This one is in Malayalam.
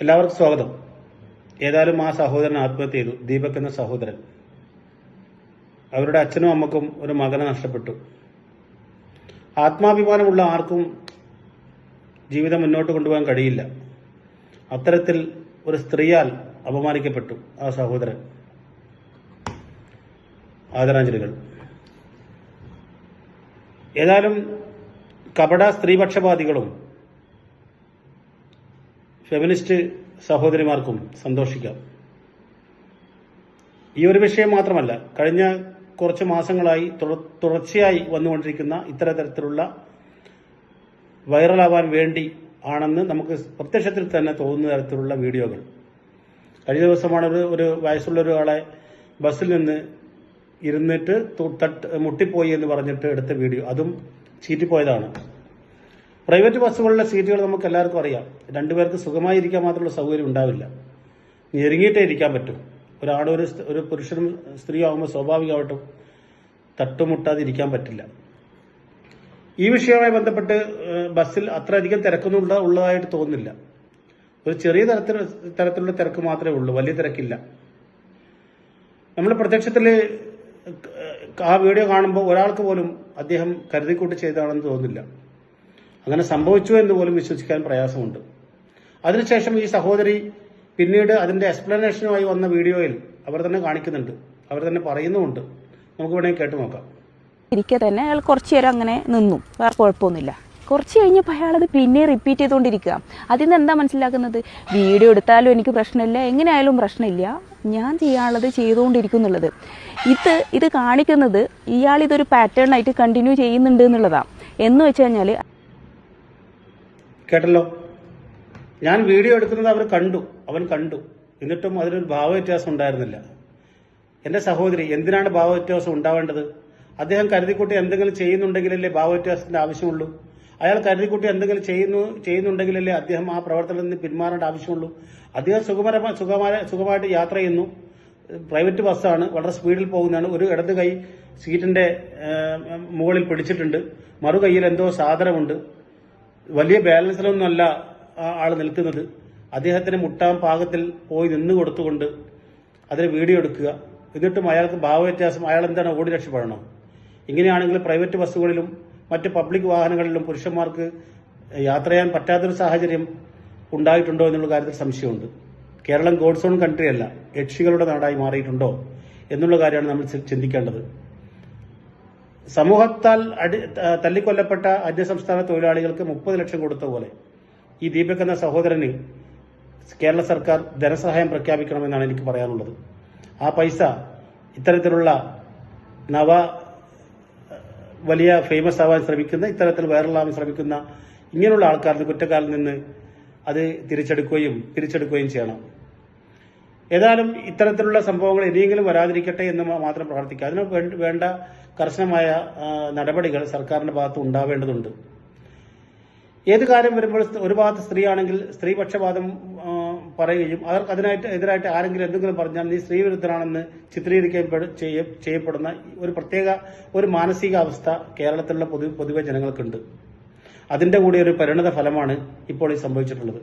എല്ലാവർക്കും സ്വാഗതം. ഏതായാലും ആ സഹോദരൻ ആത്മഹത്യ ചെയ്തു. ദീപക് എന്ന സഹോദരൻ. അവരുടെ അച്ഛനും അമ്മക്കും ഒരു മകനെ നഷ്ടപ്പെട്ടു. ആത്മാഭിമാനമുള്ള ആർക്കും ജീവിതം മുന്നോട്ട് കൊണ്ടുപോകാൻ കഴിയില്ല. അത്തരത്തിൽ ഒരു സ്ത്രീയാൽ അപമാനിക്കപ്പെട്ടു ആ സഹോദരൻ. ആദരാഞ്ജലികൾ. ഏതായാലും കപട സ്ത്രീപക്ഷപാതികളും ഫെമിനിസ്റ്റ് സഹോദരിമാർക്കും സന്തോഷിക്കാം. ഈ ഒരു വിഷയം മാത്രമല്ല കഴിഞ്ഞ കുറച്ച് മാസങ്ങളായി തുട- തുടർച്ചയായി വന്നുകൊണ്ടിരിക്കുന്ന ഇത്തരത്തിലുള്ള വൈറലാവാൻ വേണ്ടി ആണെന്ന് നമുക്ക് പ്രത്യക്ഷത്തിൽ തന്നെ തോന്നുന്ന തരത്തിലുള്ള വീഡിയോകൾ. കഴിഞ്ഞ ദിവസമാണ് ഒരു ഒരു വയസ്സുള്ള ഒരാളെ ബസ്സിൽ നിന്ന് ഇരുന്നിട്ട് തട്ട് മുട്ടിപ്പോയി എന്ന് പറഞ്ഞിട്ട് എടുത്ത വീഡിയോ. അതും ചീറ്റിപ്പോയതാണ്. പ്രൈവറ്റ് ബസ്സുകളിലെ സീറ്റുകൾ നമുക്ക് എല്ലാവർക്കും അറിയാം. രണ്ടുപേർക്ക് സുഖമായി ഇരിക്കാൻ മാത്രമുള്ള സൗകര്യം ഉണ്ടാവില്ല. ഞെരുങ്ങിയിട്ടേ ഇരിക്കാൻ പറ്റും. ഒരാളും ഒരു ഒരു പുരുഷനും സ്ത്രീയും ആകുമ്പോൾ സ്വാഭാവികമായിട്ടും തട്ടുമുട്ടാതെ ഇരിക്കാൻ പറ്റില്ല. ഈ വിഷയവുമായി ബന്ധപ്പെട്ട് ബസ്സിൽ അത്ര അധികം തിരക്കൊന്നും ഉള്ള ഉള്ളതായിട്ട് തോന്നുന്നില്ല. ഒരു ചെറിയ തരത്തിൽ തരത്തിലുള്ള തിരക്ക് മാത്രമേ ഉള്ളൂ. വലിയ തിരക്കില്ല. നമ്മൾ പ്രത്യക്ഷത്തിൽ ആ വീഡിയോ കാണുമ്പോൾ ഒരാൾക്ക് പോലും അദ്ദേഹം കരുതിക്കൂട്ടി ചെയ്തതാണെന്ന് തോന്നുന്നില്ല. അങ്ങനെ സംഭവിച്ചു എന്ന് പോലും വിശ്വസിക്കാൻ പ്രയാസമുണ്ട്. അതിനുശേഷം ഈ സഹോദരി പിന്നീട് അതിന്റെ എക്സ്പ്ലനേഷനുമായി വന്ന വീഡിയോയിൽ അവർ തന്നെ കാണിക്കുന്നുണ്ട്. അവർ തന്നെ പറയുന്നുമുണ്ട്. നമുക്ക് വേണമെങ്കിൽ കേട്ടു നോക്കാം. ഇരിക്കെ തന്നെ അയാൾ കുറച്ചു നേരം അങ്ങനെ നിന്നു. വേറെ കുഴപ്പമൊന്നുമില്ല. കുറച്ച് കഴിഞ്ഞപ്പോൾ അയാളത് പിന്നെ റിപ്പീറ്റ് ചെയ്തുകൊണ്ടിരിക്കുക. അതിൽ നിന്ന് എന്താ മനസ്സിലാക്കുന്നത്? വീഡിയോ എടുത്താലും എനിക്ക് പ്രശ്നമില്ല. എങ്ങനെയായാലും പ്രശ്നമില്ല. ഞാൻ ചെയ്യാനുള്ളത് ചെയ്തുകൊണ്ടിരിക്കുന്നുള്ളത്. ഇത് ഇത് കാണിക്കുന്നത് ഇയാൾ ഇതൊരു പാറ്റേൺ ആയിട്ട് കണ്ടിന്യൂ ചെയ്യുന്നുണ്ട് എന്നുള്ളതാണ് എന്ന് വെച്ച് കഴിഞ്ഞാൽ കേട്ടല്ലോ? ഞാൻ വീഡിയോ എടുക്കുന്നത് അവർ കണ്ടു അവൻ കണ്ടു. എന്നിട്ടും അതിനൊരു ഭാവവ്യത്യാസം ഉണ്ടായിരുന്നില്ല. എന്റെ സഹോദരി എന്തിനാണ് ഭാവവ്യത്യാസം ഉണ്ടാവേണ്ടത്? അദ്ദേഹം കരുതിക്കൂട്ടി എന്തെങ്കിലും ചെയ്യുന്നുണ്ടെങ്കിലല്ലേ ഭാവവ്യത്യാസത്തിന്റെ ആവശ്യമുള്ളൂ. അയാൾ കരുതിക്കൂട്ടി എന്തെങ്കിലും ചെയ്യുന്നു ചെയ്യുന്നുണ്ടെങ്കിലല്ലേ അദ്ദേഹം ആ പ്രവർത്തനത്തിൽ നിന്ന് പിന്മാറേണ്ട ആവശ്യമുള്ളൂ. അദ്ദേഹം സുഖമരമായി സുഖമായ സുഖമായിട്ട് യാത്ര ചെയ്യുന്നു. പ്രൈവറ്റ് ബസ്സാണ് വളരെ സ്പീഡിൽ പോകുന്നതാണ്. ഒരു ഇടത് കൈ സീറ്റിന്റെ മുകളിൽ പിടിച്ചിട്ടുണ്ട്. മറു കൈയിൽ എന്തോ സാധനമുണ്ട്. വലിയ ബാലൻസിലൊന്നുമല്ല ആ ആൾ നിൽക്കുന്നത്. അദ്ദേഹത്തിന് മുട്ടാൻ പാകത്തിൽ പോയി നിന്ന് കൊടുത്തുകൊണ്ട് അതിന് വീഡിയോ എടുക്കുക. എന്നിട്ടും അയാൾക്ക് ഭാവവ്യത്യാസം അയാൾ എന്താണ് ഓടി രക്ഷപ്പെടണം? ഇങ്ങനെയാണെങ്കിൽ പ്രൈവറ്റ് ബസ്സുകളിലും മറ്റ് പബ്ലിക് വാഹനങ്ങളിലും പുരുഷന്മാർക്ക് യാത്ര ചെയ്യാൻ പറ്റാത്തൊരു സാഹചര്യം ഉണ്ടായിട്ടുണ്ടോ എന്നുള്ള കാര്യത്തിൽ സംശയമുണ്ട്. കേരളം ഗോഡ്സോൺ കൺട്രി അല്ല യക്ഷികളുടെ നാടായി മാറിയിട്ടുണ്ടോ എന്നുള്ള കാര്യമാണ് നമ്മൾ ചിന്തിക്കേണ്ടത്. സമൂഹത്താൽ അടി തല്ലിക്കൊല്ലപ്പെട്ട അന്യസംസ്ഥാന തൊഴിലാളികൾക്ക് മുപ്പത് ലക്ഷം കൊടുത്ത പോലെ ഈ ദീപക് എന്ന സഹോദരന് കേരള സർക്കാർ ധനസഹായം പ്രഖ്യാപിക്കണമെന്നാണ് എനിക്ക് പറയാനുള്ളത്. ആ പൈസ ഇത്തരത്തിലുള്ള നവ വലിയ ഫേമസ് ആവാൻ ശ്രമിക്കുന്ന ഇത്തരത്തിൽ വൈറലാവാൻ ശ്രമിക്കുന്ന ഇങ്ങനെയുള്ള ആൾക്കാർക്ക് കുറ്റക്കാരിൽ നിന്ന് അത് തിരിച്ചെടുക്കുകയും തിരിച്ചെടുക്കുകയും ചെയ്യണം. ഏതായാലും ഇത്തരത്തിലുള്ള സംഭവങ്ങൾ ഇനിയെങ്കിലും വരാതിരിക്കട്ടെ എന്ന് മാത്രം പ്രാർത്ഥിക്കുക. അതിന് വേണ്ട കർശനമായ നടപടികൾ സർക്കാരിന്റെ ഭാഗത്ത് ഉണ്ടാവേണ്ടതുണ്ട്. ഏത് കാര്യം വരുമ്പോൾ ഒരു ഭാഗത്ത് സ്ത്രീയാണെങ്കിൽ സ്ത്രീപക്ഷപാതം പറയുകയും അവർക്ക് അതിനായിട്ട് എതിരായിട്ട് ആരെങ്കിലും എന്തെങ്കിലും പറഞ്ഞാൽ നീ സ്ത്രീ വിരുദ്ധനാണെന്ന് ചിത്രീകരിക്കപ്പെടു ചെയ്യപ്പെടുന്ന ഒരു പ്രത്യേക ഒരു മാനസികാവസ്ഥ കേരളത്തിലുള്ള പൊതു പൊതുവെ ജനങ്ങൾക്കുണ്ട്. അതിന്റെ കൂടി ഒരു പരിണത ഫലമാണ് ഇപ്പോൾ ഈ സംഭവിച്ചിട്ടുള്ളത്.